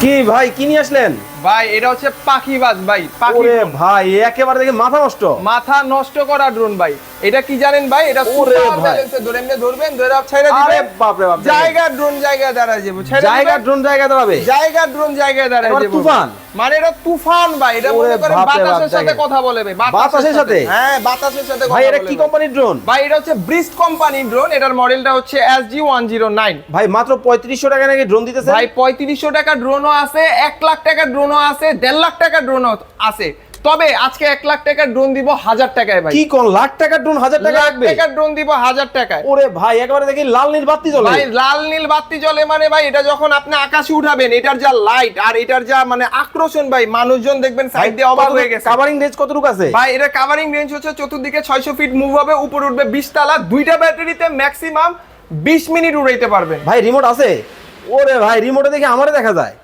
কি ভাই কি নিয়ে আসলেন? ভাই এটা হচ্ছে পাখিবাজ ভাই পাখি ভাই একেবারে দেখে মাথা নষ্ট। মাথা নষ্ট করা ড্রোন ভাই। এটা কি জানেন ভাই? এটা ওরে ভাই। ধরে এমনি ধরবেন ধরে আপ ছেড়ে আরে বাপ রে বাপ জায়গা ড্রোন জায়গা দাঁড়ায় যাবে জায়গা ড্রোন জায়গা দাঁড়াবে? জায়গা ড্রোন জায়গায় দাঁড়ায় যাবে। তুফান? মানে এটা তুফান ভাই এটা মনে করেন বাতাসের সাথে কথা বলে ভাই বাতাসের সাথে? হ্যাঁ বাতাসের সাথে ভাই এটা কি কোম্পানির ড্রোন ভাই এটা হচ্ছে ব্রিস্ট কোম্পানির ড্রোন এটার মডেলটা হচ্ছে এসজি ওয়ান জিরো নাইন ভাই মাত্র পঁয়ত্রিশশো টাকা নাকি ড্রোন দিতেছে ভাই পঁয়ত্রিশশো টাকা ড্রোনও আছে এক লাখ টাকা ড্রোনও আছে দেড় লাখ টাকা ড্রোনও আছে। তবে আজকে এক লাখ টাকার ড্রোন দিব হাজার টাকায় ভাই। কি কোন লাখ টাকার ড্রোন হাজার টাকা লাগবে টাকার ড্রোন দিব হাজার টাকায়। ওরে ভাই একেবারে দেখি লাল নীল বাতি জ্বলে। ভাই লাল নীল বাতি জ্বলে মানে ভাই এটা যখন আপনি আকাশে উঠাবেন এটার যা লাইট আর এটার যা মানে আকর্ষণ ভাই মানুষজন দেখবেন সাইড দিয়ে অবাক হয়ে গেছে। কাভারিং রেঞ্জ কতটুকু আছে? ভাই এটা কাভারিং রেঞ্জ হচ্ছে চতুর্দিকে ছয়শো ফিট মুভ হবে উপরে উঠবে বিশ তালা দুইটা ব্যাটারিতে ম্যাক্সিমাম বিশ মিনিট উড়াইতে পারবেন। ভাই রিমোট আছে? ওরে ভাই রিমোটে দেখে আমারে দেখা যায়।